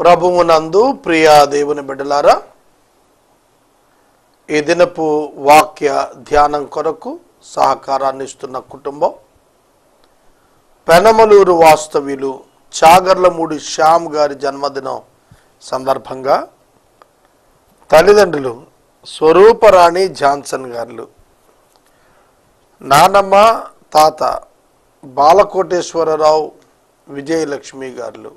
ప్రభువునందు ప్రియా దేవుని బిడ్డలారా ఈ దినపు వాక్య ధ్యానం కొరకు సహకారాన్ని ఇస్తున్న కుటుంబం పెనమలూరు వాస్తవ్యులు చాగర్లమూడి శ్యామ్ గారి జన్మదినం సందర్భంగా తల్లిదండ్రులు స్వరూపరాణి జాన్సన్ గారు నానమ్మ తాత బాలకోటేశ్వరరావు విజయలక్ష్మి గారు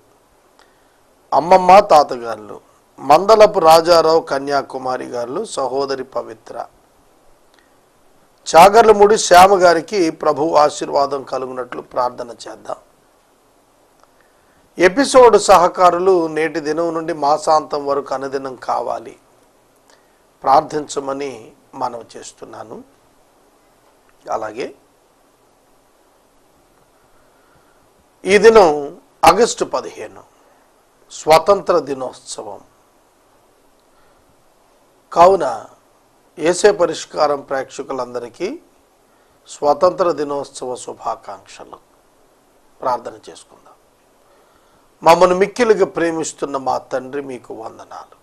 అమ్మమ్మ తాతగారులు మందలపు రాజారావు కన్యాకుమారి గారు సహోదరి పవిత్ర. చాగర్లముడి శ్యామ గారికి ప్రభు ఆశీర్వాదం కలుగునట్లు ప్రార్థన చేద్దాం. ఎపిసోడ్ సహకారులు నేటి దినం నుండి మాసాంతం వరకు అనుదినం కావాలి. ప్రార్థించమని మనం చేస్తున్నాను. అలాగే ఈ దినం ఆగస్టు పదిహేను. స్వాతంత్ర దినోత్సవం. కావున ఏసే పరిష్కారం ప్రేక్షకులందరికీ స్వాతంత్ర దినోత్సవ శుభాకాంక్షలు. ప్రార్థన చేసుకుందాం. మమ్మను మిక్కిలుగా ప్రేమిస్తున్న మా తండ్రి మీకు వందనాలు.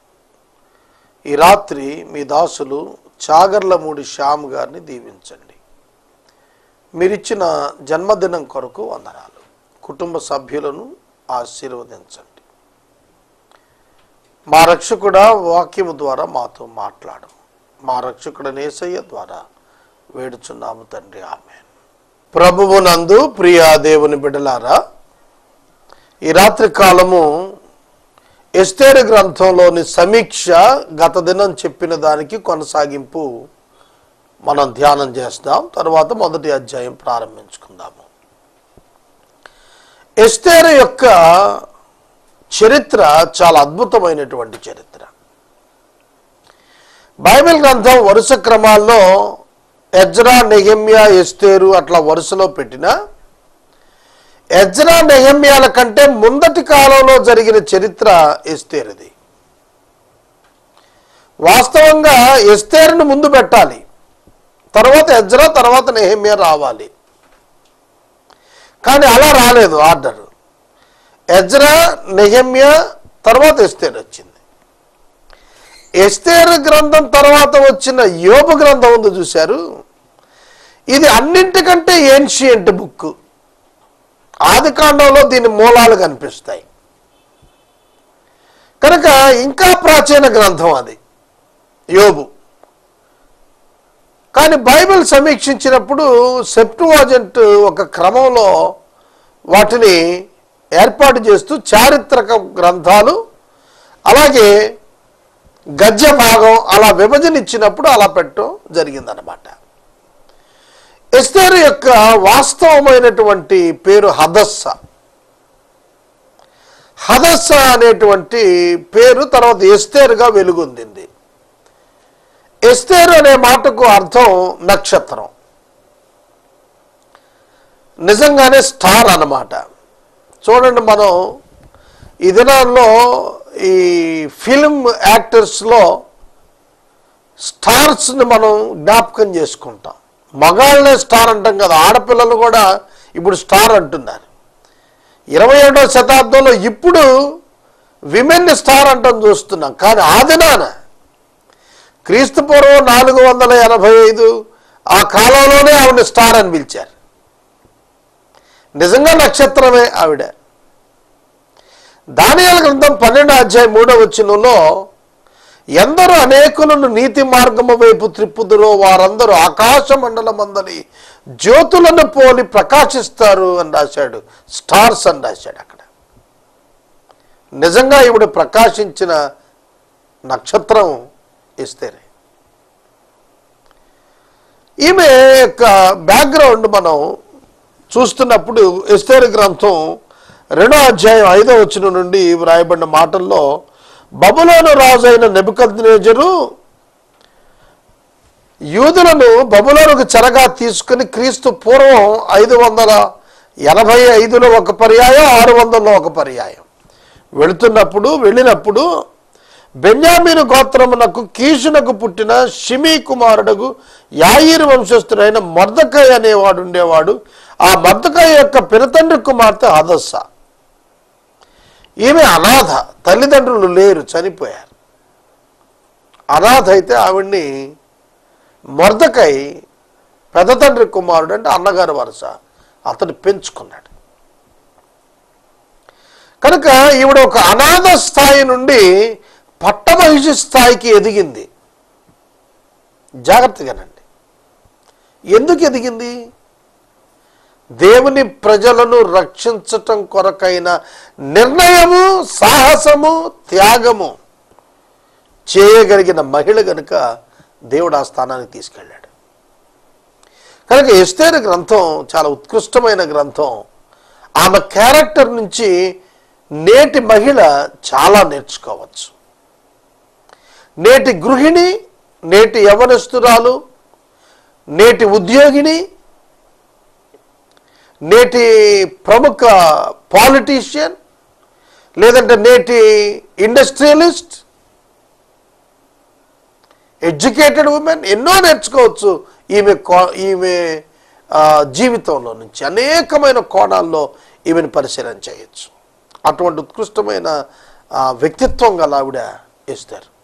ఈ రాత్రి మీ దాసులు చాగర్లమూడి శ్యామ్ గారిని దీవించండి. మీరిచ్చిన జన్మదినం కొరకు వందనాలు. కుటుంబ సభ్యులను ఆశీర్వదించండి. మా రక్షకుడ వాక్యము ద్వారా మాతో మాట్లాడు. మా రక్షకుడు నేసయ్య ద్వారా వేడుచున్నాము తండ్రి. ఆమె ప్రభువు నందు ప్రియా దేవుని బిడలారా ఈ రాత్రి కాలము ఎస్తేరు గ్రంథంలోని సమీక్ష గత దినం చెప్పిన దానికి కొనసాగింపు మనం ధ్యానం చేస్తాం. తర్వాత మొదటి అధ్యాయం ప్రారంభించుకుందాము. ఎస్తేరు యొక్క చరిత్ర చాలా అద్భుతమైనటువంటి చరిత్ర. బైబిల్ గ్రంథం వరుస క్రమాల్లో ఎజ్రా నెహమ్యా ఎస్తేరు అట్లా వరుసలో పెట్టిన ఎజ్రా నెహమ్యాల కంటే ముందటి కాలంలో జరిగిన చరిత్ర ఎస్తేరుది. వాస్తవంగా ఎస్తేరును ముందు పెట్టాలి. తర్వాత ఎజ్రా తర్వాత నెహమ్యా రావాలి. కానీ అలా రాలేదు ఆర్డర్. ఎజ్రా నెహమ్య తర్వాత ఎస్తేర్ వచ్చింది. ఎస్తేర్ గ్రంథం తర్వాత వచ్చిన యోబు గ్రంథం ఉంది చూశారు. ఇది అన్నింటికంటే ఏన్షియంట్ బుక్ ఆది కాండంలో దీని మూలాలు కనిపిస్తాయి. కనుక ఇంకా ప్రాచీన గ్రంథం అది యోబు. కానీ బైబిల్ సమీక్షించినప్పుడు సెప్టువాజెంట్ ఒక క్రమంలో వాటిని ఏర్పాటు చేస్తూ చారిత్రక గ్రంథాలు అలాగే గద్య భాగం అలా విభజన ఇచ్చినప్పుడు అలా పెట్టడం జరిగిందనమాట ఎస్తేరు యొక్క వాస్తవమైనటువంటి పేరు హదస్స. హదస్స అనేటువంటి పేరు తర్వాత ఎస్తేరుగా వెలుగొందింది. ఎస్తేరు అనే మాటకు అర్థం నక్షత్రం. నిజంగానే స్టార్ అన్నమాట. చూడండి మనం ఈ దినాల్లో ఈ ఫిల్మ్ యాక్టర్స్లో స్టార్స్ని మనం జ్ఞాపకం చేసుకుంటాం. మగాళ్ళనే స్టార్ అంటాం కదా ఆడపిల్లలు కూడా ఇప్పుడు స్టార్ అంటున్నారు. ఇరవై ఏడవ శతాబ్దంలో ఇప్పుడు విమెన్ స్టార్ అంటాం చూస్తున్నాం. కానీ ఆ దినాన క్రీస్తు పూర్వం నాలుగు వందల ఎనభై ఐదు ఆ కాలంలోనే ఆవిడ స్టార్ అని పిలిచారు. నిజంగా నక్షత్రమే ఆవిడ. దానియాల గ్రంథం పన్నెండు అధ్యాయం మూడవ వచ్చినలో ఎందరూ అనేకులను నీతి మార్గము వైపు త్రిప్పుదురో వారందరూ ఆకాశ మండలమందని జ్యోతులను పోలి ప్రకాశిస్తారు అని రాశాడు. స్టార్స్ అని రాశాడు అక్కడ. నిజంగా ఇప్పుడు ప్రకాశించిన నక్షత్రం ఇస్తేనే ఈమె యొక్క బ్యాక్గ్రౌండ్ మనం చూస్తున్నప్పుడు ఎస్తేరు గ్రంథం రెండో అధ్యాయం ఐదో వచ్చిన నుండి వ్రాయబడిన మాటల్లో బబులోను రాజు అయిన నెబుకద్నేజరు యూదులను బబులోనుకు చెరగా తీసుకుని క్రీస్తు పూర్వం ఐదు వందల ఎనభై ఐదులో ఒక పర్యాయం ఆరు వందల్లో ఒక పర్యాయం. వెళుతున్నప్పుడు వెళ్ళినప్పుడు బెన్యామీను గోత్రమునకు కీషునకు పుట్టిన షిమీ కుమారుడుగు యాయిరు వంశస్థుడైన మర్దకాయ అనేవాడు ఉండేవాడు. ఆ మర్దకాయ యొక్క పినతండ్రి కుమార్తె హదస్స ఈమె అనాథ. తల్లిదండ్రులు లేరు చనిపోయారు. అనాథ అయితే ఆవిడ్ని మర్దకై పెద్ద తండ్రి కుమారుడు అంటే అన్నగారి వరుస అతను పెంచుకున్నాడు. కనుక ఈవిడ ఒక అనాథ స్థాయి నుండి పట్టమహిషి స్థాయికి ఎదిగింది. జాగ్రత్తగానండి. ఎందుకు ఎదిగింది? దేవుని ప్రజలను రక్షించటం కొరకైన నిర్ణయము సాహసము త్యాగము చేయగలిగిన మహిళ గనుక దేవుడు ఆ స్థానానికి తీసుకెళ్ళాడు. కనుక ఎస్తేన గ్రంథం చాలా ఉత్కృష్టమైన గ్రంథం. ఆమె క్యారెక్టర్ నుంచి నేటి మహిళ చాలా నేర్చుకోవచ్చు. నేటి గృహిణి నేటి యవనస్తురాలు నేటి ఉద్యోగిని నేటి ప్రముఖ పాలిటీషియన్ లేదంటే నేటి ఇండస్ట్రియలిస్ట్ ఎడ్యుకేటెడ్ ఉమెన్ ఎన్నో నేర్చుకోవచ్చు ఈమె కో- ఈమె జీవితంలో నుంచి. అనేకమైన కోణాల్లో ఈమెను పరిశీలన చేయొచ్చు. అటువంటి ఉత్కృష్టమైన వ్యక్తిత్వం గల ఆవిడ ఎస్తారు.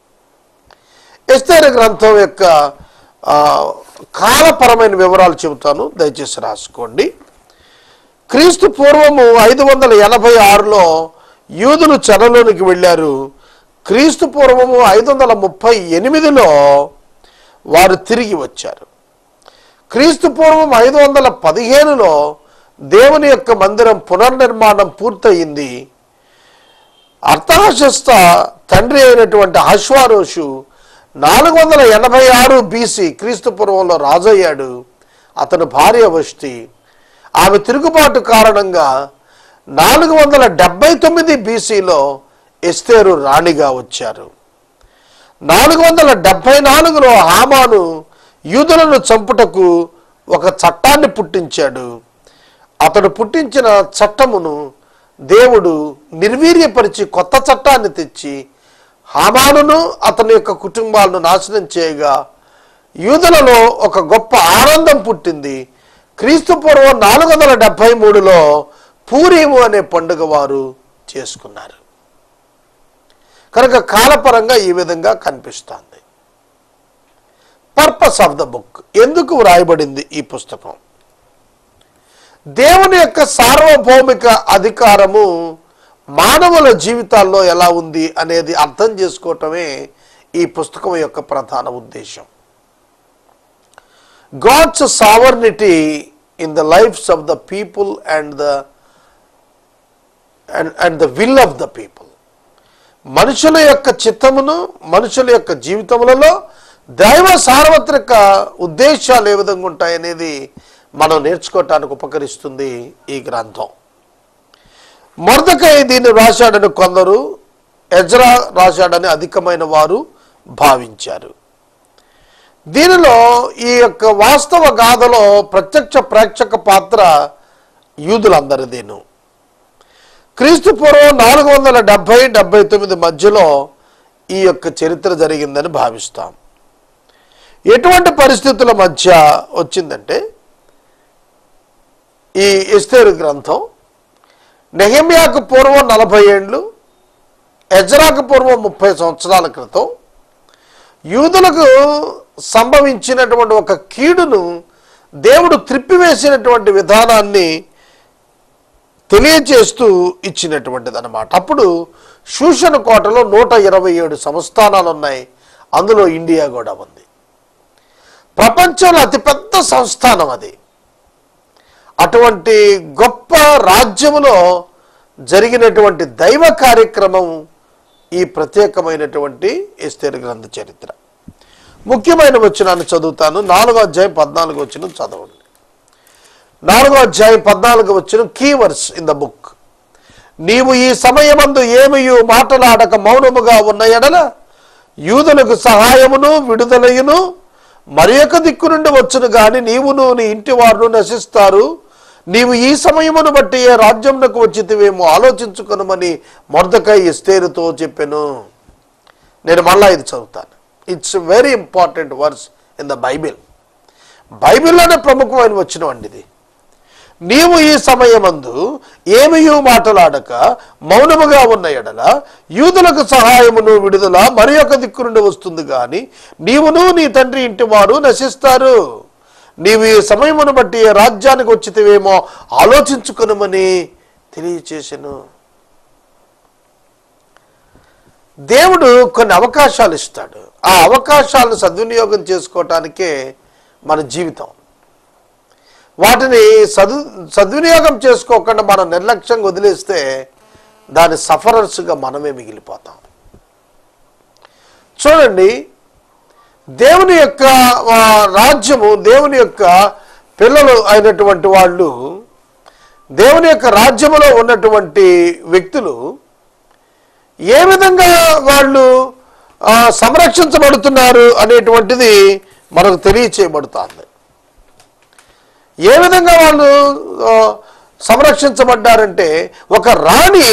ఎస్తేరు గ్రంథం యొక్క కాలపరమైన వివరాలు చెబుతాను. దయచేసి రాసుకోండి. క్రీస్తు పూర్వము ఐదు వందల ఎనభై ఆరులో యూదులు చెరలోనికి వెళ్ళారు. క్రీస్తు పూర్వము ఐదు వందల ముప్పై ఎనిమిదిలో వారు తిరిగి వచ్చారు. క్రీస్తు పూర్వం ఐదు వందల పదిహేనులో దేవుని యొక్క మందిరం పునర్నిర్మాణం పూర్తయింది. అర్థహశస్త తండ్రి అయినటువంటి అశ్వారోషు నాలుగు వందల ఎనభై ఆరు బీసీ క్రీస్తు పూర్వంలో రాజయ్యాడు. అతను భార్య వష్టి ఆమె తిరుగుబాటు కారణంగా నాలుగు వందల డెబ్బై తొమ్మిది బీసీలో ఎస్తేరు రాణిగా వచ్చారు. నాలుగు వందల డెబ్బై నాలుగులో హామాను యూదులను చంపుటకు ఒక చట్టాన్ని పుట్టించాడు. అతడు పుట్టించిన చట్టమును దేవుడు నిర్వీర్యపరిచి కొత్త చట్టాన్ని తెచ్చి హామానును అతని యొక్క కుటుంబాలను నాశనం చేయగా యూదులలో ఒక గొప్ప ఆనందం పుట్టింది. క్రీస్తు పూర్వం నాలుగు వందల డెబ్భై మూడులో పూరీము అనే పండుగ వారు చేసుకున్నారు. కనుక కాలపరంగా ఈ విధంగా కనిపిస్తోంది. పర్పస్ ఆఫ్ ద బుక్ ఎందుకు వ్రాయబడింది ఈ పుస్తకం? దేవుని యొక్క సార్వభౌమిక అధికారము మానవుల జీవితాల్లో ఎలా ఉంది అనేది అర్థం చేసుకోవటమే ఈ పుస్తకం యొక్క ప్రధాన ఉద్దేశం. God's sovereignty in the lives of the people and the and and the will of the people మనుషుల యొక్క చిత్తమును మనుషుల యొక్క జీవితములలో దైవ సార్వత్రిక ఉద్దేశాలు ఏ విధంగా ఉంటాయనేది మనం నేర్చుకోవటానికి ఉపకరిస్తుంది ఈ గ్రంథం. మొరదకై దీన్ని రాశాడని కొందరు ఎజ్రా రాశాడని అధికమైన వారు భావించారు. దీనిలో ఈ యొక్క వాస్తవ గాథలో ప్రత్యక్ష ప్రేక్షక పాత్ర యూదులందరిదేను. క్రీస్తు పూర్వం నాలుగు వందల డెబ్భై డెబ్బై తొమ్మిది మధ్యలో ఈ యొక్క చరిత్ర జరిగిందని భావిస్తాం. ఎటువంటి పరిస్థితుల మధ్య వచ్చిందంటే ఈ ఇస్తేరు గ్రంథం నెహమ్యాకు పూర్వం నలభై ఏండ్లు ఎజరాకు పూర్వం ముప్పై సంవత్సరాల క్రితం యూదులకు సంభవించినటువంటి ఒక కీడును దేవుడు త్రిప్పివేసినటువంటి విధానాన్ని తెలియచేస్తూ ఇచ్చినటువంటిది అనమాట అప్పుడు శూషణ కోటలో నూట ఇరవై ఏడు సంస్థానాలు ఉన్నాయి. అందులో ఇండియా కూడా ఉంది. ప్రపంచంలో అతిపెద్ద సంస్థానం అది. అటువంటి గొప్ప రాజ్యములో జరిగినటువంటి దైవ కార్యక్రమం ఈ ప్రత్యేకమైనటువంటి ఎస్తేరు గ్రంథ చరిత్ర. ముఖ్యమైన వచనాన్ని చదువుతాను. నాలుగో అధ్యాయం పద్నాలుగు వచ్చిన చదవండి. నాలుగో అధ్యాయం పద్నాలుగు వచ్చిన కీవర్స్ ఇన్ ద బుక్ నీవు ఈ సమయమందు ఏమియు మాటలాడక మౌనముగా ఉన్న ఎడల యూదులకు సహాయమును విడుదలయును మరి యొక్క దిక్కు నుండి వచ్చును గాని నీవును నీ ఇంటి వారును నశిస్తారు. నీవు ఈ సమయమును బట్టి ఏ రాజ్యంలోకి వచ్చితివేమో ఆలోచించుకునమని మొర్దకై ఎస్తేరుతో చెప్పాను. నేను మళ్ళా ఇది చదువుతాను. It's very important verse in the Bible బైబిల్లోనే ప్రముఖమైన వచ్చినవండి ఇది. నీవు ఈ సమయమందు ఏమియూ మాటలాడక మౌనముగా ఉన్న ఎడల యూదులకు సహాయమును విడుదల మరి ఒక దిక్కు నుండి వస్తుంది కానీ నీవును నీ తండ్రి ఇంటి వారు నశిస్తారు. నీవు ఈ సమయమును బట్టి ఏ రాజ్యానికి వచ్చితేవేమో ఆలోచించుకునమని తెలియచేసాను. దేవుడు కొన్ని అవకాశాలు ఇస్తాడు. ఆ అవకాశాలను సద్వినియోగం చేసుకోవటానికే మన జీవితం. వాటిని సదు సద్వినియోగం చేసుకోకుండా మనం నిర్లక్ష్యంగా వదిలేస్తే దాని సఫరర్స్గా మనమే మిగిలిపోతాం. చూడండి దేవుని యొక్క రాజ్యము దేవుని యొక్క పిల్లలు అయినటువంటి వాళ్ళు దేవుని యొక్క రాజ్యములో ఉన్నటువంటి వ్యక్తులు ఏ విధంగా వాళ్ళు సంరక్షించబడుతున్నారు అనేటువంటిది మనకు తెలియచేయబడుతుంది. ఏ విధంగా వాళ్ళు సంరక్షించబడ్డారంటే ఒక రాణి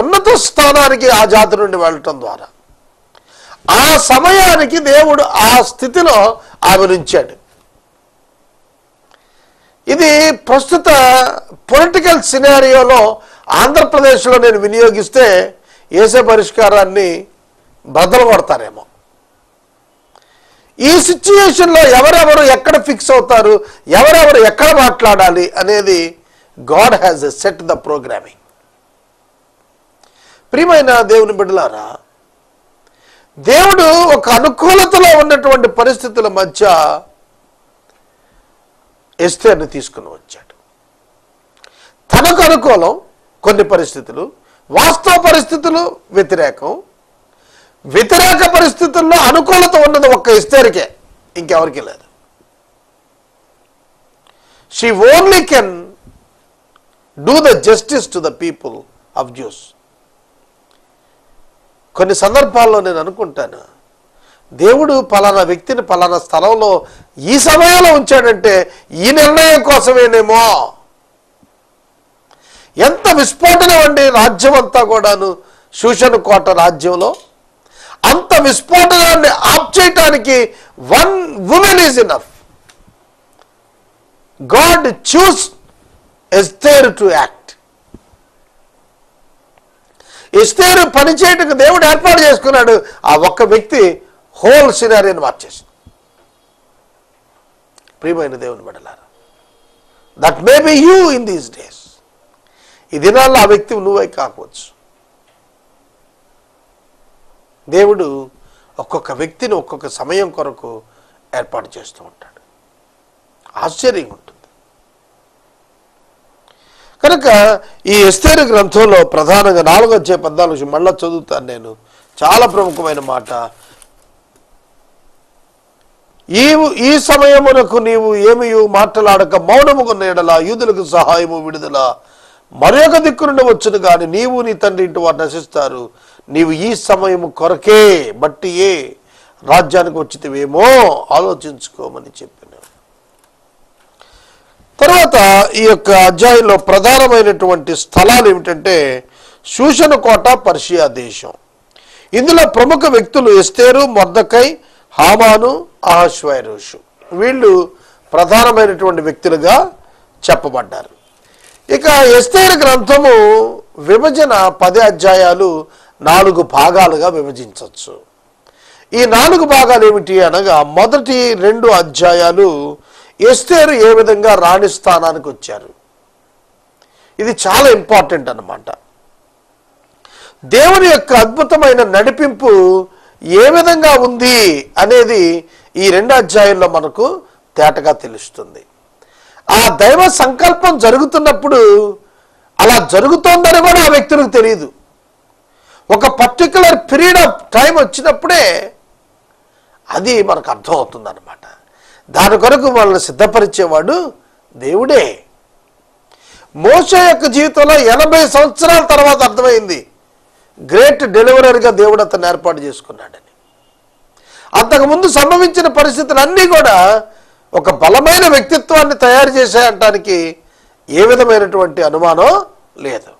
ఉన్నత స్థానానికి ఆ జాతి నుండి వెళ్ళటం ద్వారా. ఆ సమయానికి దేవుడు ఆ స్థితిలో ఆవిరించాడు. ఇది ప్రస్తుత పొలిటికల్ సినారియోలో ఆంధ్రప్రదేశ్లో నేను వినియోగిస్తే ఏసే పరిష్కారాన్ని బద్దలు కొడతారేమో. ఈ సిచ్యుయేషన్లో ఎవరెవరు ఎక్కడ ఫిక్స్ అవుతారు ఎవరెవరు ఎక్కడ మాట్లాడాలి అనేది God has set the programming ప్రియమైన దేవుని బిడ్డలారా దేవుడు ఒక అనుకూలతలో ఉన్నటువంటి పరిస్థితుల మధ్య ఎస్తేర్ని తీసుకుని వచ్చాడు. తనకు అనుకూలం కొన్ని పరిస్థితులు వాస్తవ పరిస్థితులు వ్యతిరేకం వ్యతిరేక పరిస్థితుల్లో అనుకూలత ఉన్నది ఒక్క ఇస్తేరికే. ఇంకెవరికి లేదు. She only can do the justice to the people of Jews కొన్ని సందర్భాల్లో నేను అనుకుంటాను దేవుడు పలానా వ్యక్తిని పలానా స్థలంలో ఈ సమయంలో ఉంచాడంటే ఈ నిర్ణయం కోసమేనేమో. ఎంత విస్ఫోటనం అండి రాజ్యం అంతా కూడాను. శూషణ కోట రాజ్యంలో అంత విస్ఫోటనాన్ని ఆప్ చేయటానికి one woman is enough God chooses Esther to act Esther పనిచేయటకు దేవుడు ఏర్పాటు చేసుకున్నాడు. ఆ ఒక్క వ్యక్తి హోల్ సినారీని మార్చేసింది. ప్రియమైన దేవుని బడలారా that may be you in these days ఈ దినాల్లో ఆ వ్యక్తి నువ్వై కాకపోవచ్చు. దేవుడు ఒక్కొక్క వ్యక్తిని ఒక్కొక్క సమయం కొరకు ఏర్పాటు చేస్తూ ఉంటాడు. ఆశ్చర్యంగా ఉంటుంది. కనుక ఈ ఎస్తేరు గ్రంథంలో ప్రధానంగా నాలుగో వచ్చే పద్నాలుగు మళ్ళా చదువుతాను నేను. చాలా ప్రముఖమైన మాట. ఈ ఈ సమయమునకు నీవు ఏమి మాట్లాడక మౌనముకున్న ఎడల యూదులకు సహాయము విడుదల. మరొక దిక్కు నుండి వచ్చును కానీ నీవు నీ తండ్రి ఇంటి వారు నశిస్తారు. నీవు ఈ సమయము కొరకే బట్టి ఏ రాజ్యానికి వచ్చితేవేమో ఆలోచించుకోమని చెప్పిన. తర్వాత ఈ యొక్క అధ్యాయంలో ప్రధానమైనటువంటి స్థలాలు ఏమిటంటే శూషణ కోట పర్షియా దేశం. ఇందులో ప్రముఖ వ్యక్తులు ఎస్తేరు మొర్దకై హామాను అహశ్వైరోషు వీళ్ళు ప్రధానమైనటువంటి వ్యక్తులుగా చెప్పబడ్డారు. ఇక ఎస్తేరు గ్రంథము విభజన పది అధ్యాయాలు నాలుగు భాగాలుగా విభజించవచ్చు. ఈ నాలుగు భాగాలు ఏమిటి అనగా మొదటి రెండు అధ్యాయాలు ఎస్తేరు ఏ విధంగా రాణి స్థానానికి వచ్చారు. ఇది చాలా ఇంపార్టెంట్ అనమాట దేవుని యొక్క అద్భుతమైన నడిపింపు ఏ విధంగా ఉంది అనేది ఈ రెండు అధ్యాయంలో మనకు తేటగా తెలుస్తుంది. ఆ దైవ సంకల్పం జరుగుతున్నప్పుడు అలా జరుగుతోందని కూడా ఆ వ్యక్తులకు తెలియదు. ఒక పర్టికులర్ పీరియడ్ ఆఫ్ టైం వచ్చినప్పుడే అది మనకు అర్థం అనమాట దాని కొరకు మనల్ని సిద్ధపరిచేవాడు దేవుడే. మోస యొక్క జీవితంలో ఎనభై సంవత్సరాల తర్వాత అర్థమైంది. గ్రేట్ డెలివరీగా దేవుడు అతను ఏర్పాటు చేసుకున్నాడని. అంతకుముందు సంభవించిన పరిస్థితులన్నీ కూడా ఒక బలమైన వ్యక్తిత్వాన్ని తయారు చేశాయంటానికి ఏ విధమైనటువంటి అనుమానం లేదు.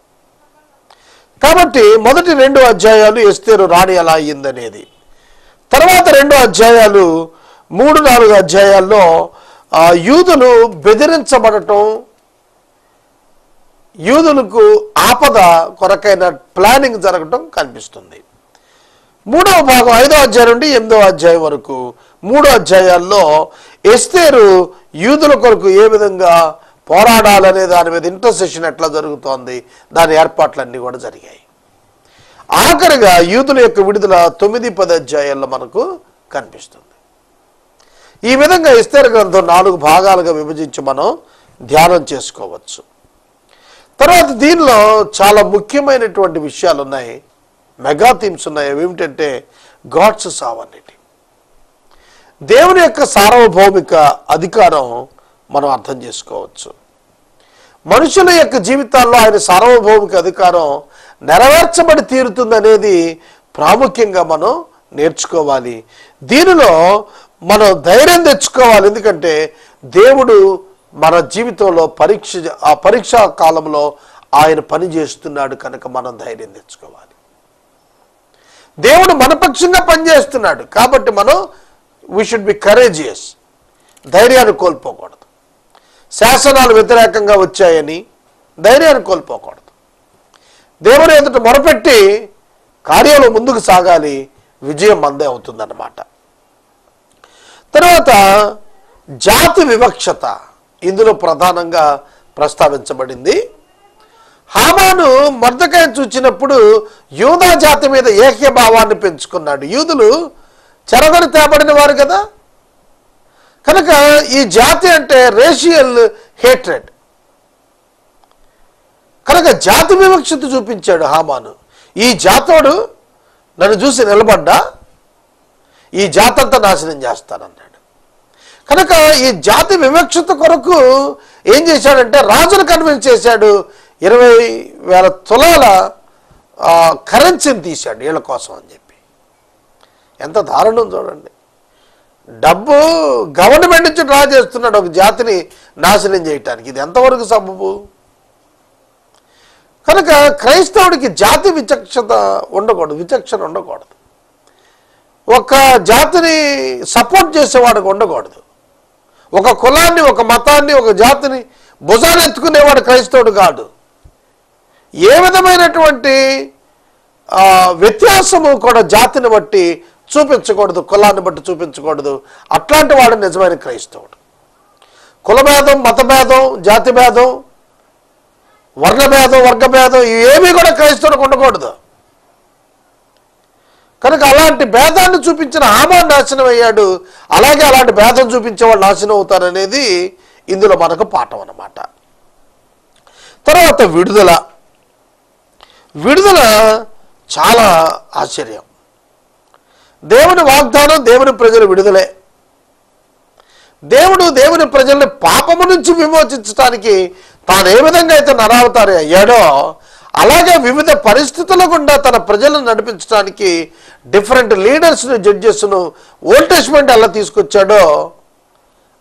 కాబట్టి మొదటి రెండు అధ్యాయాలు ఎస్తేరు రాణి ఎలా అయ్యిందనేది. తర్వాత రెండు అధ్యాయాలు మూడు నాలుగు అధ్యాయాల్లో యూదులు బెదిరించబడటం యూదులకు ఆపద కొరకైన ప్లానింగ్ జరగటం కనిపిస్తుంది. మూడవ భాగం ఐదో అధ్యాయం నుండి ఎనిమిదో అధ్యాయం వరకు మూడో అధ్యాయాల్లో ఎస్తేరు యూదుల కొరకు ఏ విధంగా పోరాడాలనే దాని మీద ఇంటర్సెషన్ ఎట్లా జరుగుతోంది దాని ఏర్పాట్లన్నీ కూడా జరిగాయి. ఆఖరిగా యూదుల యొక్క విడుదల తొమ్మిది పది అధ్యాయాల్లో మనకు కనిపిస్తుంది. ఈ విధంగా ఇస్తేర గ్రంథం నాలుగు భాగాలుగా విభజించి మనం ధ్యానం చేసుకోవచ్చు. తర్వాత దీనిలో చాలా ముఖ్యమైనటువంటి విషయాలు ఉన్నాయి. మెగా థీమ్స్ ఉన్నాయి. అవి ఏమిటంటే గాడ్స్ సావన్నిటి. దేవుని యొక్క సార్వభౌమిక అధికారం మనం అర్థం చేసుకోవచ్చు. మనుషుల యొక్క జీవితాల్లో ఆయన సార్వభౌమిక అధికారం నెరవేర్చబడి తీరుతుందనేది ప్రాముఖ్యంగా మనం నేర్చుకోవాలి. దీనిలో మనం ధైర్యం తెచ్చుకోవాలి. ఎందుకంటే దేవుడు మన జీవితంలో పరీక్ష ఆ పరీక్షా కాలంలో ఆయన పని చేస్తున్నాడు కనుక మనం ధైర్యం తెచ్చుకోవాలి. దేవుడు మనపక్షంగా పనిచేస్తున్నాడు కాబట్టి మనం వీ షుడ్ బి కరేజియస్ ధైర్యాన్ని కోల్పోకూడదు. శాసనాలు వ్యతిరేకంగా వచ్చాయని ధైర్యాన్ని కోల్పోకూడదు. దేవుని ఎదుట మొరపెట్టి కార్యంలో ముందుకు సాగాలి విజయం మందే అవుతుందన్నమాట. తర్వాత జాతి వివక్షత ఇందులో ప్రధానంగా ప్రస్తావించబడింది. హామాను మర్దకాయ చూచినప్పుడు యూదా జాతి మీద ఏక్యభావాన్ని పెంచుకున్నాడు. యూదులు చెరగని తేబడిన వారు కదా? కనుక ఈ జాతి అంటే రేషియల్ హేట్రెడ్ కనుక జాతి వివక్షత చూపించాడు హామాను. ఈ జాతోడు నన్ను చూసి నిలబడ్డా ఈ జాతంతా నాశనం చేస్తానన్నాడు. కనుక ఈ జాతి వివక్షత కొరకు ఏం చేశాడంటే రాజును కన్విన్స్ చేశాడు ఇరవై వేల తులాల కరెన్సీని తీశాడు వీళ్ళ కోసం అని చెప్పి. ఎంత దారుణం చూడండి. డబ్బు గవర్నమెంట్ నుంచి డ్రా చేస్తున్నాడు ఒక జాతిని నాశనం చేయటానికి. ఇది ఎంతవరకు సబబు? కనుక క్రైస్తవుడికి జాతి విచక్షత ఉండకూడదు విచక్షణ ఉండకూడదు. ఒక జాతిని సపోర్ట్ చేసేవాడికి ఉండకూడదు. ఒక కులాన్ని ఒక మతాన్ని ఒక జాతిని భుజాన్ని ఎత్తుకునేవాడు క్రైస్తవుడు కాడు ఏ విధమైనటువంటి వ్యత్యాసము కూడా జాతిని బట్టి చూపించకూడదు కులాన్ని బట్టి చూపించకూడదు. అట్లాంటి వాడు నిజమైన క్రైస్తవుడు. కులభేదం మతభేదం జాతి భేదం వర్ణభేదం వర్గభేదం ఇవేమీ కూడా క్రైస్తవుడికి ఉండకూడదు. కనుక అలాంటి భేదాన్ని చూపించిన హామాన్ నాశనం అయ్యాడు. అలాగే అలాంటి భేదం చూపించే వాళ్ళు నాశనం అవుతారనేది ఇందులో మనకు పాఠం అన్నమాట. తర్వాత విడుదల. విడుదల చాలా ఆశ్చర్యం. దేవుని వాగ్దానం దేవుని ప్రజలు విడుదలే. దేవుడు దేవుని ప్రజల్ని పాపము నుంచి విమోచించడానికి తాను ఏ విధంగా అయితే నరావతారి అయ్యాడో అలాగే వివిధ పరిస్థితుల గుండా తన ప్రజలను నడిపించడానికి డిఫరెంట్ లీడర్స్ను జడ్జెస్ను ఓల్టేజ్మెంట్ ఎలా తీసుకొచ్చాడో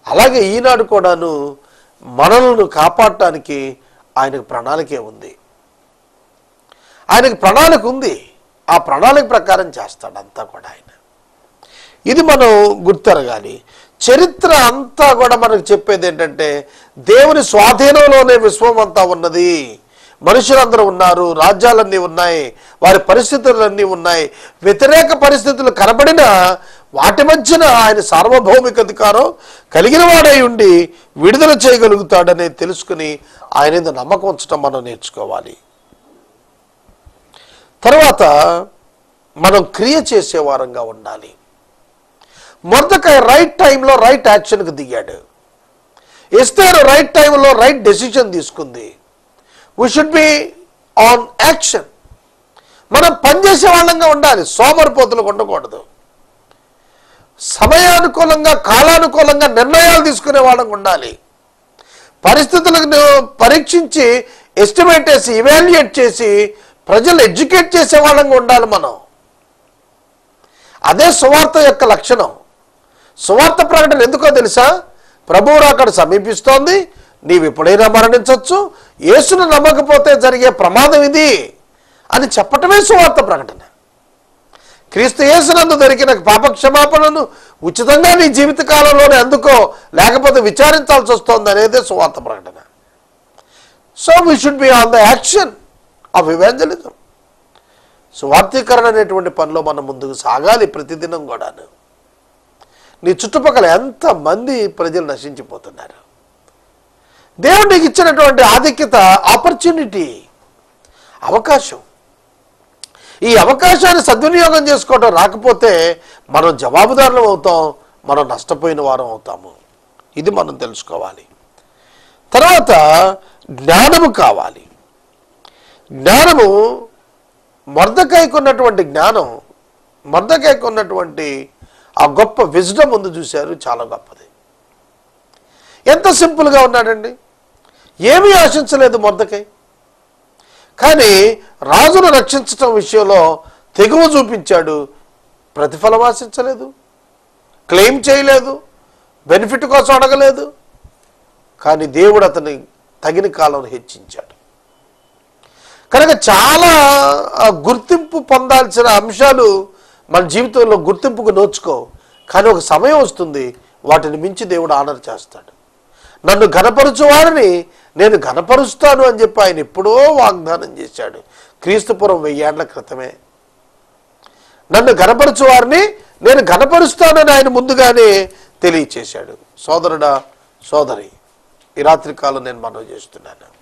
అలాగే ఈనాడు కూడాను మనలను కాపాడటానికి ఆయనకు ప్రణాళికే ఉంది. ఆయనకు ప్రణాళిక ఉంది. ఆ ప్రణాళిక ప్రకారం చేస్తాడు అంతా కూడా ఆయన. ఇది మనం గుర్తెరగాలి. చరిత్ర అంతా కూడా మనకు చెప్పేది ఏంటంటే దేవుని స్వాధీనంలోనే విశ్వం అంతా ఉన్నది. మనుషులందరూ ఉన్నారు రాజ్యాలన్నీ ఉన్నాయి వారి పరిస్థితులన్నీ ఉన్నాయి. వ్యతిరేక పరిస్థితులు కనబడినా వాటి మధ్యన ఆయన సార్వభౌమిక అధికారం కలిగిన వాడై ఉండి విడుదల చేయగలుగుతాడని తెలుసుకుని ఆయన మీద నమ్మకం ఉంచడం మనం నేర్చుకోవాలి. తర్వాత మనం క్రియ చేసే వారంగా ఉండాలి. మొదకాయ రైట్ టైంలో రైట్ యాక్షన్కి దిగాడు. ఎస్తేరు రైట్ టైంలో రైట్ డెసిషన్ తీసుకుంది. We should be on action మనం పనిచేసే వాళ్ళంగా ఉండాలి. సోమరిపోతులకు ఉండకూడదు. సమయానుకూలంగా కాలానుకూలంగా నిర్ణయాలు తీసుకునే వాళ్ళంగా ఉండాలి. పరిస్థితులను పరీక్షించి ఎస్టిమేట్ చేసి ఇవాల్యుయేట్ చేసి ప్రజలు ఎడ్యుకేట్ చేసే వాళ్ళంగా ఉండాలి మనం. అదే సువార్త యొక్క లక్షణం. సువార్త ప్రకటన ఎందుకో తెలుసా? ప్రభువు అక్కడ సమీపిస్తోంది. నీవు ఎప్పుడైనా మరణించవచ్చు యేసును నమ్మకపోతే జరిగే ప్రమాదం ఇది అని చెప్పటమే సువార్త ప్రకటన. క్రీస్తు యేసునందు దొరికిన పాపక్షమాపణను ఉచితంగా నీ జీవిత కాలంలోనే అందుకో లేకపోతే విచారించాల్సి వస్తుంది అనేది సువార్త ప్రకటన. So we should be on the action of evangelism సువార్థీకరణ అనేటువంటి పనిలో మనం ముందుకు సాగాలి ప్రతిదినం కూడాను. నీ చుట్టుపక్కల ఎంతమంది ప్రజలు నశించిపోతున్నారు? దేవుడు నీకు ఇచ్చినటువంటి ఆధిక్యత ఆపర్చునిటీ అవకాశం. ఈ అవకాశాన్ని సద్వినియోగం చేసుకోవడం రాకపోతే మనం జవాబుదారులం అవుతాం మనం నష్టపోయిన వారం అవుతాము. ఇది మనం తెలుసుకోవాలి. తర్వాత జ్ఞానము కావాలి. జ్ఞానము మర్దకాయకున్నటువంటి జ్ఞానం మర్దకాయకున్నటువంటి ఉన్నటువంటి ఆ గొప్ప విజ్డమ్ ముందు చూశారు చాలా గొప్పది. ఎంత సింపుల్గా ఉన్నాడండి? ఏమీ ఆశించలేదు మొద్దకై. కానీ రాజును రక్షించటం విషయంలో తెగువ చూపించాడు. ప్రతిఫలం ఆశించలేదు. క్లెయిమ్ చేయలేదు. బెనిఫిట్ కోసం అడగలేదు. కానీ దేవుడు అతని తగిన కాలం హెచ్చించాడు. కనుక చాలా గుర్తింపు పొందాల్సిన అంశాలు మన జీవితంలో గుర్తింపుకు నోచుకో. కానీ ఒక సమయం వస్తుంది వాటిని మించి దేవుడు ఆనర్ చేస్తాడు. నన్ను ఘనపరచువారిని నేను ఘనపరుస్తాను అని చెప్పి ఆయన ఎప్పుడో వాగ్దానం చేశాడు. క్రీస్తుపురం వెయ్యేళ్ళ క్రితమే. నన్ను ఘనపరచువారిని నేను ఘనపరుస్తానని ఆయన ముందుగానే తెలియచేశాడు. సోదరుడా సోదరి ఈ రాత్రికాలం నేను మనవి చేస్తున్నాను.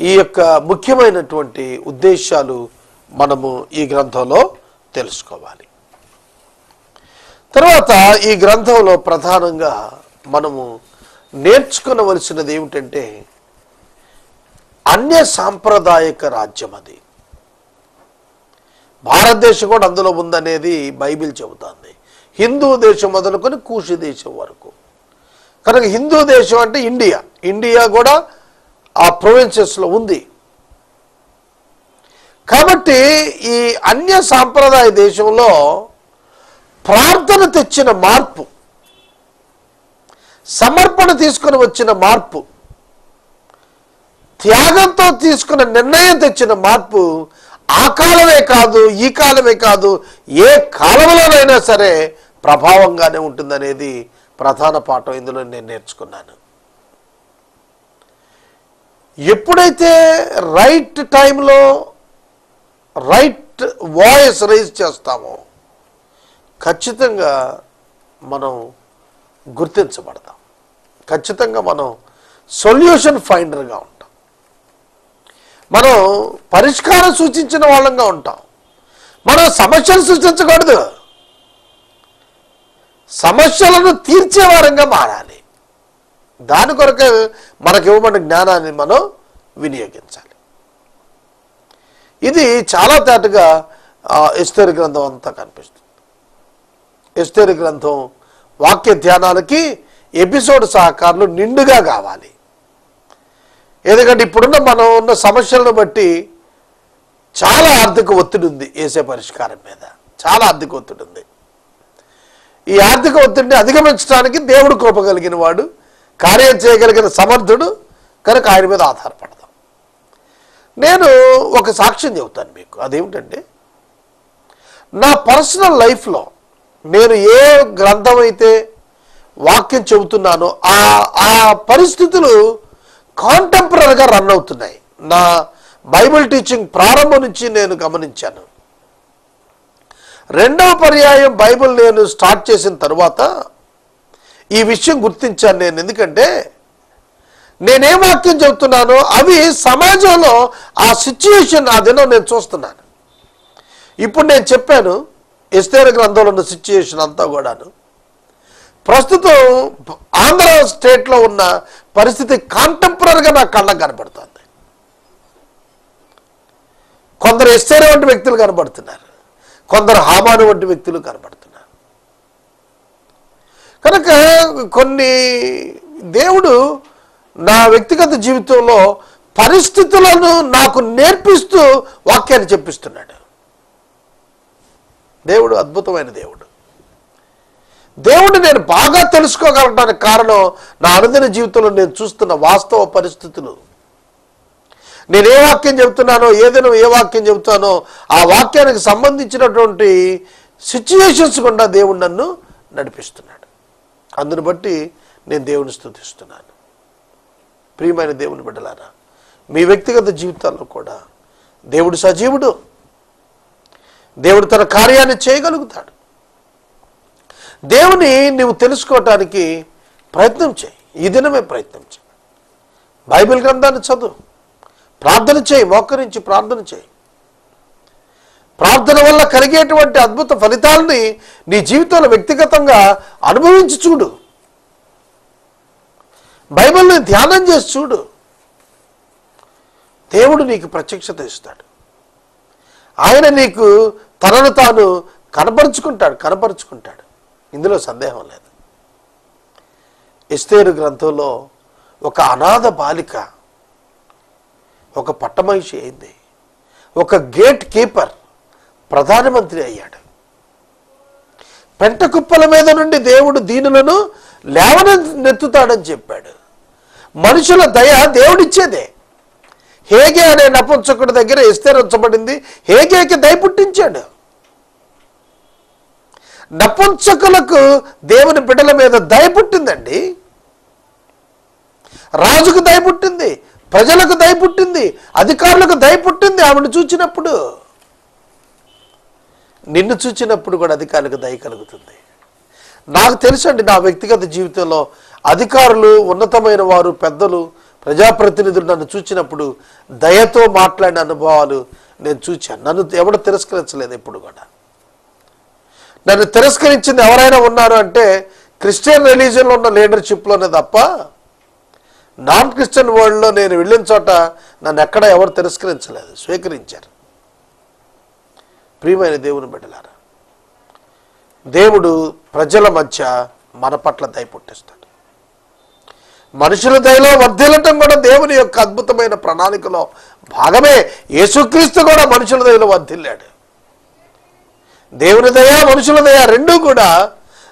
ఈ యొక్క ముఖ్యమైనటువంటి ఉద్దేశాలు మనము ఈ గ్రంథంలో తెలుసుకోవాలి. తర్వాత ఈ గ్రంథంలో ప్రధానంగా మనము నేర్చుకునవలసినది ఏమిటంటే అన్య సాంప్రదాయక రాజ్యం అది. భారతదేశం కూడా అందులో ఉందనేది బైబిల్ చెబుతోంది. హిందూ దేశం మొదలుకొని కూషి దేశం వరకు. కనుక హిందూ దేశం అంటే ఇండియా. ఇండియా కూడా ఆ ప్రొవిన్సెస్లో ఉంది. కాబట్టి ఈ అన్య సాంప్రదాయ దేశంలో ప్రార్థన తెచ్చిన మార్పు సమర్పణ తీసుకుని వచ్చిన మార్పు త్యాగంతో తీసుకున్న నిర్ణయం తెచ్చిన మార్పు ఆ కాలమే కాదు ఈ కాలమే కాదు ఏ కాలంలోనైనా సరే ప్రభావంగానే ఉంటుందనేది ప్రధాన పాఠం ఇందులో నేను నేర్చుకున్నాను. ఎప్పుడైతే రైట్ టైంలో రైట్ వాయిస్ రైజ్ చేస్తామో. ఖచ్చితంగా మనం గుర్తించబడతాం. ఖచ్చితంగా మనం సొల్యూషన్ ఫైండర్గా ఉంటాం. మనం పరిష్కారం సూచించిన వాళ్ళంగా ఉంటాం. మనం సమస్యలు సృష్టించకూడదు. సమస్యలను తీర్చేవారంగా మారాలి. దాని కొరకు మనకి ఇవ్వబడిన జ్ఞానాన్ని మనం వినియోగించాలి. ఇది చాలా తేటగా ఆ, ఎస్తేరు గ్రంథం అంతా కనిపిస్తుంది. ఎస్తేరు గ్రంథం వాక్య ధ్యానాలకి ఎపిసోడ్ సహకారులు నిండుగా కావాలి. ఎందుకంటే ఇప్పుడున్న మనం ఉన్న సమస్యలను బట్టి చాలా ఆర్థిక ఒత్తిడి ఉంది వేసే పరిష్కారం మీద. చాలా ఆర్థిక ఒత్తిడి ఉంది. ఈ ఆర్థిక ఒత్తిడిని అధిగమించడానికి దేవుడు కృప కలిగిన వాడు కార్యం చేయగలిగిన సమర్థుడు కనుక ఆయన మీద ఆధారపడదు నేను ఒక సాక్ష్యం చెబుతాను మీకు. అదేమిటంటే నా పర్సనల్ లైఫ్లో నేను ఏ గ్రంథం అయితే వాక్యం చెబుతున్నానో ఆ ఆ పరిస్థితులు కాంటెంపరీగా రన్ అవుతున్నాయి. నా బైబిల్ టీచింగ్ ప్రారంభం నుంచి నేను గమనించాను. రెండవ పర్యాయం బైబిల్ నేను స్టార్ట్ చేసిన తర్వాత ఈ విషయం గుర్తించాను నేను. ఎందుకంటే నేనేం వాక్యం చెబుతున్నానో అవి సమాజంలో ఆ సిచ్యుయేషన్ ఆ దినం నేను చూస్తున్నాను. ఇప్పుడు నేను చెప్పాను ఎస్తేర గ్రంథంలో ఉన్న సిచ్యుయేషన్ అంతా కూడాను. ప్రస్తుతం ఆంధ్ర స్టేట్లో ఉన్న పరిస్థితి కాంటెంపరీగా నా కళ్ళకు కనబడుతుంది. కొందరు ఎస్సేర వంటి వ్యక్తులు కనబడుతున్నారు. కొందరు హామాను వంటి వ్యక్తులు కనబడుతున్నారు. కనుక కొన్ని దేవుడు నా వ్యక్తిగత జీవితంలో పరిస్థితులను నాకు నేర్పిస్తూ వాక్యాన్ని చెప్పిస్తున్నాడు. దేవుడు అద్భుతమైన దేవుడు. దేవుడు నేను బాగా తెలుసుకోగలగడానికి కారణం నా అనుదిన జీవితంలో నేను చూస్తున్న వాస్తవ పరిస్థితులు. నేను ఏ వాక్యం చెబుతున్నానో ఏదైనా ఏ వాక్యం చెబుతానో ఆ వాక్యానికి సంబంధించినటువంటి సిచ్యువేషన్స్ గుండా దేవుడు నన్ను నడిపిస్తున్నాడు. అందుని బట్టి నేను దేవుని స్థుతిస్తున్నాను. ప్రియమైన దేవుని బిడ్డలారా మీ వ్యక్తిగత జీవితాల్లో కూడా దేవుడు సజీవుడు. దేవుడు తన కార్యాన్ని చేయగలుగుతాడు. దేవుని నువ్వు తెలుసుకోవటానికి ప్రయత్నం చేయి. ఈ దినమే ప్రయత్నం చేయి. బైబిల్ గ్రంథాన్ని చదువు. ప్రార్థన చేయి మోకరించి ప్రార్థన చేయి. ప్రార్థన వల్ల కలిగేటువంటి అద్భుత ఫలితాలని నీ జీవితంలో వ్యక్తిగతంగా అనుభవించి చూడు. బైబిల్ని ధ్యానం చేసి చూడు. దేవుడు నీకు ప్రత్యక్షత ఇస్తాడు. ఆయన నీకు తనను తాను కనపరుచుకుంటాడు కనపరుచుకుంటాడు. ఇందులో సందేహం లేదు. ఎస్తేరు గ్రంథంలో ఒక అనాథ బాలిక ఒక పట్టమహిషి అయింది. ఒక గేట్ కీపర్ ప్రధానమంత్రి అయ్యాడు. పెంట కుప్పల మీద నుండి దేవుడు దీనులను లేవనెత్తుతాడని చెప్పాడు. మనుషుల దయ దేవుడిచ్చేదే. హేగే అనే నపుంసకుడి దగ్గర విస్తరించబడింది హేగేకి దయ పుట్టించాడు. నపుంసకులకు దేవుని బిడ్డల మీద దయ పుట్టిందండి. రాజుకు దయ పుట్టింది. ప్రజలకు దయ పుట్టింది. అధికారులకు దయ పుట్టింది ఆవిడ చూచినప్పుడు. నిన్ను చూచినప్పుడు కూడా అధికారులకు దయ కలుగుతుంది. నాకు తెలుసండి నా వ్యక్తిగత జీవితంలో అధికారులు ఉన్నతమైన వారు పెద్దలు ప్రజాప్రతినిధులు నన్ను చూచినప్పుడు దయతో మాట్లాడిన అనుభవాలు నేను చూచాను. నన్ను ఎవడు తిరస్కరించలేదు ఎప్పుడు కూడా. నన్ను తిరస్కరించింది ఎవరైనా ఉన్నారు అంటే క్రిస్టియన్ రిలీజియన్లో ఉన్న లీడర్షిప్లోనే తప్ప నాన్ క్రిస్టియన్ వరల్డ్లో నేను వెళ్ళిన చోట నన్ను ఎక్కడ ఎవరు తిరస్కరించలేదు స్వీకరించారు. ప్రియమైన దేవుని బిడ్డలారా దేవుడు ప్రజల మధ్య మన పట్ల దయ పుట్టిస్తాడు. మనుషుల దయలో వర్ధిల్లటం కూడా దేవుని యొక్క అద్భుతమైన ప్రణాళికలో భాగమే. యేసుక్రీస్తు కూడా మనుషుల దయలో వర్ధిల్లాడు. దేవుని దయ మనుషుల దయ రెండూ కూడా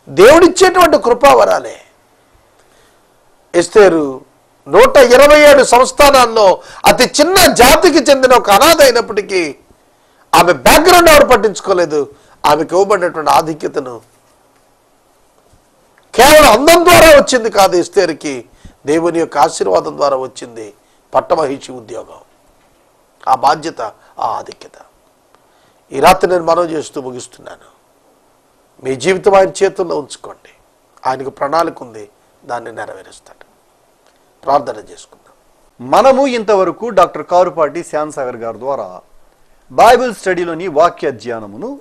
దేవుడిచ్చేటువంటి కృపావరాలే. ఎస్తేరు నూట ఇరవై ఏడు సంస్థానాల్లో అతి చిన్న జాతికి చెందిన ఒక అనాథ అయినప్పటికీ ఆమె బ్యాక్గ్రౌండ్ ఎవరు పట్టించుకోలేదు? ఆమెకు ఇవ్వబడినటువంటి ఆధిక్యతను కేవలం అందం ద్వారా వచ్చింది కాదు ఇస్తేరికి దేవుని యొక్క ఆశీర్వాదం ద్వారా వచ్చింది పట్టమహిషి ఉద్యోగం. ఆ బాధ్యత ఆ ఆధిక్యత. ఈ రాత్రి నేను మనం చేస్తూ ముగిస్తున్నాను. మీ జీవితం ఆయన చేతుల్లో ఉంచుకోండి. ఆయనకు ప్రణాళిక ఉంది దాన్ని నెరవేరుస్తాడు. ప్రార్థన చేసుకుందాం. మనము ఇంతవరకు డాక్టర్ కారుపాటి శ్యామ్ సాగర్ గారి ద్వారా బైబిల్ స్టడీలోని వాక్య ధ్యానమును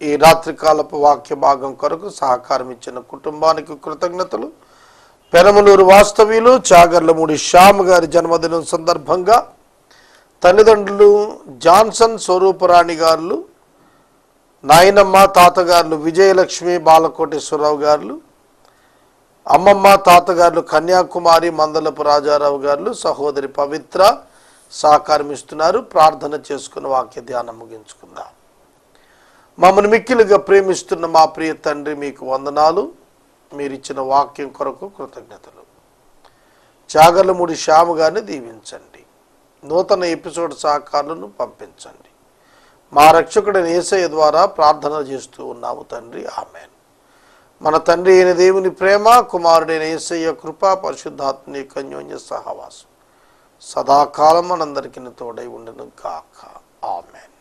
ఈ రాత్రికాలపు వాక్య భాగం కొరకు సహకారం ఇచ్చిన కుటుంబానికి కృతజ్ఞతలు. పెనమలూరు వాస్తవ్యులు చాగర్లమూడి శ్యామ్ గారి జన్మదినం సందర్భంగా తల్లిదండ్రులు జాన్సన్ స్వరూపరాణి గారులు నాయనమ్మ తాతగారులు విజయలక్ష్మి బాలకోటేశ్వరరావు గారులు అమ్మమ్మ తాతగారులు కన్యాకుమారి మందలపు రాజారావు గారులు సహోదరి పవిత్ర సహకారం ఇస్తున్నారు. ప్రార్థన చేసుకుని వాక్య ధ్యానం ముగించుకున్నారు మమ్మల్ని మిక్కిలుగా ప్రేమిస్తున్న మా ప్రియ తండ్రి మీకు వందనాలు. మీరిచ్చిన వాక్యం కొరకు కృతజ్ఞతలు. చాగర్లమూడి శ్యాముగాన్ని దీవించండి. నూతన ఎపిసోడ్ సహకారులను పంపించండి. మా రక్షకుడైన ఏసయ్య ద్వారా ప్రార్థన చేస్తూ ఉన్నాము తండ్రి. ఆమెన్. మన తండ్రి అయిన దేవుని ప్రేమ కుమారుడైన ఏసయ్య కృప పరిశుద్ధాత్మని కన్యోన్య సహవాసం. సదాకాలం మనందరికీ తోడై ఉండను కాక ఆమెన్.